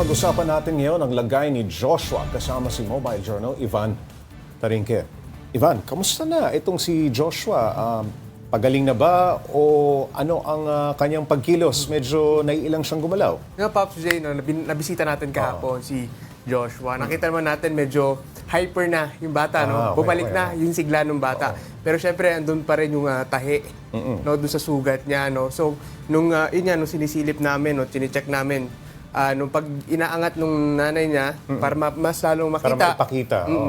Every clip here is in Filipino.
Pag-usapan natin ngayon ang lagay ni Joshua kasama si Mobile Journal Ivan Tarinque. Ivan, kamusta na itong si Joshua? Um, pagaling na ba o ano ang ah, kanyang pagkilos? Medyo naiilang siyang gumalaw. Nga, Pops J, no, nabisita natin kahapon si Joshua. Nakita naman natin medyo hyper na yung bata, no? Ah, okay, Bumalik okay, na yung sigla ng bata. Pero syempre, andun pa rin yung ah, tahi, no? Doon sa sugat niya, no? So, nung, ah, yun nga, nung sinisilip namin, no? Chinecheck namin, ah, nung pag inaangat nung nanay niya, para ma- mas lalong Para makita, maipakita, oo.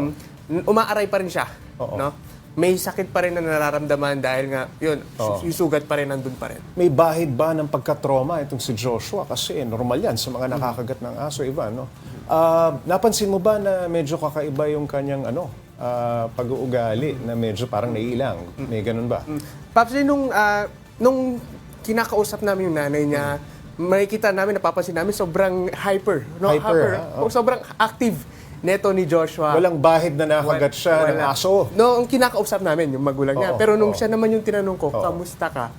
mm, umaaray pa rin siya, Oo. no? May sakit pa rin na nararamdaman dahil nga, yun, Oo. yung sugat pa rin nandun pa rin. May bahid ba ng pagka-trauma itong si Joshua? Kasi normal yan sa mga nakakagat ng aso, Ivan. No? Ah, napansin mo ba na medyo kakaiba yung kanyang ano, ah, pag-uugali na medyo parang naiilang? May ganun ba? Paps, eh, nung, ah, nung kinakausap namin yung nanay niya, makikita namin, napapansin namin, sobrang hyper. No? Hyper, ah, oh. Sobrang active neto ni Joshua. Walang bahid na nakagat siya ng Wala. aso. No, ang kinakausap namin, yung magulang Oo, niya. Pero nung oo. siya naman yung tinanong ko, kamusta ka?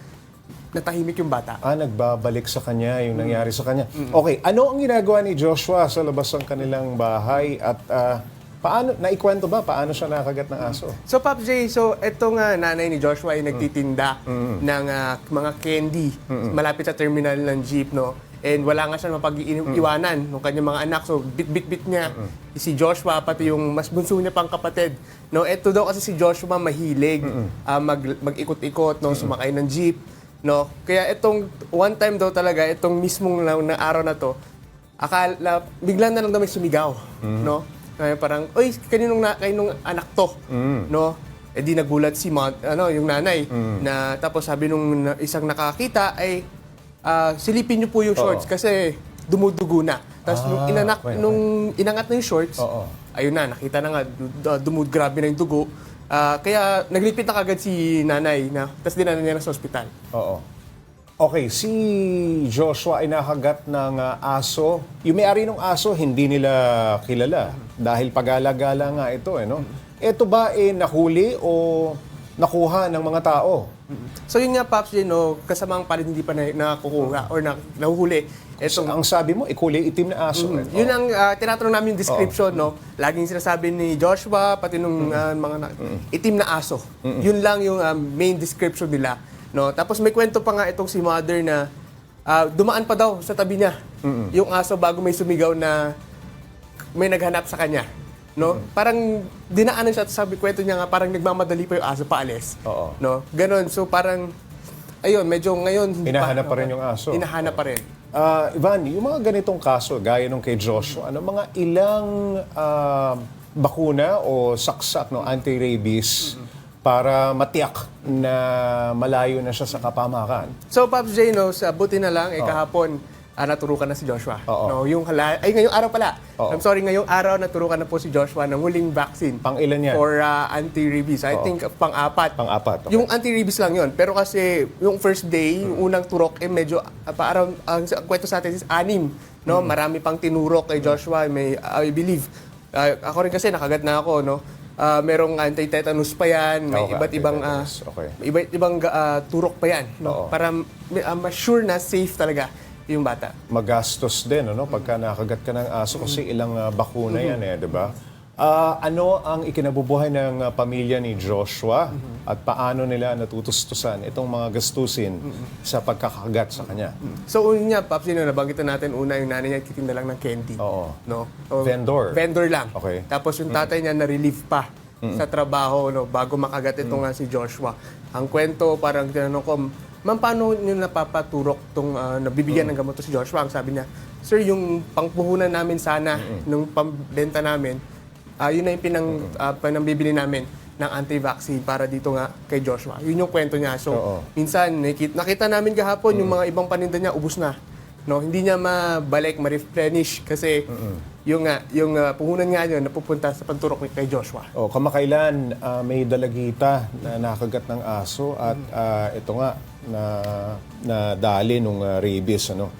Natahimik yung bata. Ah, nagbabalik sa kanya yung nangyari sa kanya. Okay, ano ang ginagawa ni Joshua sa labas ng kanilang bahay at ah, paano, naikwento ba paano siya nakagat ng aso? So, Pop J, so itong nga nanay ni Joshua ay nagtitinda ng ah, mga candy malapit sa terminal ng jeep, no? And wala nga siya mapag-iwanan ng kanyang mga anak. So, bit-bit-bit niya si Joshua, pati yung mas bunso niya pang kapatid. No, ito daw kasi si Joshua mahilig ah, mag, mag-ikot-ikot, no, sumakay ng jeep. No? Kaya itong one time daw talaga, itong mismong na, na araw na to, akala, bigla na lang daw may sumigaw, no? Kaya parang, oy, kaninong, na, kaninong anak to, no? Eh di nagulat si ma, ano, yung nanay, na tapos sabi nung na- isang nakakita ay, ah, silipin niyo po yung shorts kasi dumudugo na. Tapos nung Ah, inanak, okay. nung inangat na yung shorts, Oo. ayun na, nakita na nga, du- dumud, grabe na yung dugo. Ah, kaya naglipit na kagad si nanay na, tapos dinala niya na sa ospital. Oo. Okay, si Joshua ay nakagat ng ah, aso. Yung may-ari ng aso, hindi nila kilala. Dahil pagala-gala nga ito, eh, no? Ito ba eh nahuli o nakuha ng mga tao? So yun nga, Pops, yun, no, kasamang palad hindi pa na, nakukuha or na, nahuhuli. So, Etong, ang sabi mo, ikulay itim na aso. eh. yun ang uh, tinatanong namin yung description, no? Laging sinasabi ni Joshua, pati nung ah, mga na, itim na aso. Yun lang yung ah, main description nila. No? Tapos may kwento pa nga itong si mother na ah, dumaan pa daw sa tabi niya yung aso bago may sumigaw na may naghanap sa kanya. No? Parang dinaanan siya at sabi kwento niya nga parang nagmamadali pa yung aso paalis. Oo. No? Ganon. So parang ayun, medyo ngayon Hinahanap pa rin yung aso. Hinahanap pa rin. Ah, Ivan, yung mga ganitong kaso, gaya nung kay Joshua, ano mga ilang ah, bakuna o saksak, no, anti-rabies, para matiyak na malayo na siya sa kapamakan? So, Pops J, no, sa buti na lang, eh, kahapon, ah, naturukan na si Joshua. Oo. No, yung hala, ay, ngayong araw pala. Oo. I'm sorry, ngayong araw naturukan na po si Joshua ng huling vaccine. Pang ilan yan? For ah, anti-rabies. I Oo. think pang-apat. Pang-apat, okay. Yung anti-rabies lang yon Pero kasi yung first day, yung unang turok, eh medyo, uh, parang, ang, ang kwento sa atin is anim. No? Marami pang tinurok kay Joshua. May, I believe, ah, ako rin kasi nakagat na ako, no? Ah, merong anti-tetanus pa yan, may Okay, iba't ibang anti-tetanus. Okay. iba't ibang ah, turok pa yan, Oo. no? Para uh, ma-sure na safe talaga yung bata. magastos din ano pagka nakagat ka ng aso kasi ilang ah, bakuna yan eh, 'di ba? Ah, ano ang ikinabubuhay ng ah, pamilya ni Joshua at paano nila natutustusan itong mga gastusin sa pagkakagat sa kanya? So, una niya, Paps, yun, nabanggit na natin, una yung nanay niya titinda lang ng candy. Oo. No? So, Vendor. Vendor lang. Okay. Tapos yung tatay niya na-relieve pa sa trabaho no, bago makagat ito nga si Joshua. Ang kwento, parang tinanong ko, Ma'am, paano niyo napapaturok itong nabibigyan ng gamot to si Joshua? Ang sabi niya, Sir, yung pangpuhunan namin sana, nung pambenta namin, ah, yun na yung pinang, ah, pinambibili namin ng anti-vaccine para dito nga kay Joshua. Yun yung kwento niya. So, Oo. minsan, nakita, nakita namin kahapon yung mga ibang paninda niya, ubus na. No, hindi niya mabalik, ma-replenish kasi yung nga, yung ah, puhunan nga yun napupunta sa pagturok ni kay Joshua. O kamakailan ah, may dalagita na nakagat ng aso at ah, ito nga na na dali nung ah, rabies ano.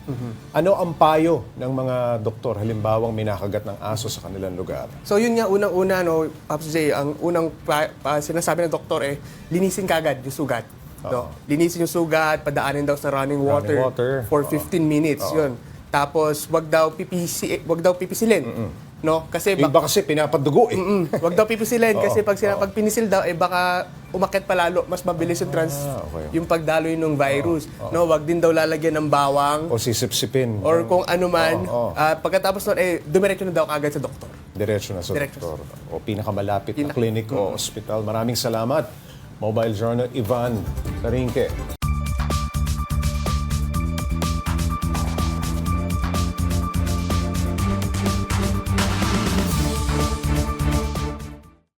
Ano ang payo ng mga doktor halimbawang may nakagat ng aso sa kanilang lugar? So yun nga, unang-una, no, Pops J, ang unang pa, pa- sinasabi ng doktor eh, linisin kagad yung sugat. No? Linisin yung sugat, padaanin daw sa running water, water. for 15 minutes. Yun. Tapos wag daw pipisi wag daw pipisilin. No? Kasi bak- iba kasi pinapadugo eh. Mm, wag daw pipisilin kasi pag sila pag pinisil daw eh baka umakit palalo, mas mabilis yung trans Ah, okay. yung pagdaloy ng virus. No, wag din daw lalagyan ng bawang O sisipsipin. or kung ano man. Oo, oo. Ah, pagkatapos nun eh dumiretso na daw kagad sa doktor. Diretso na sa Diretso. doktor. O pinakamalapit na Pinak- clinic o hospital. Maraming salamat. Mobile Journal Ivan Tarinque.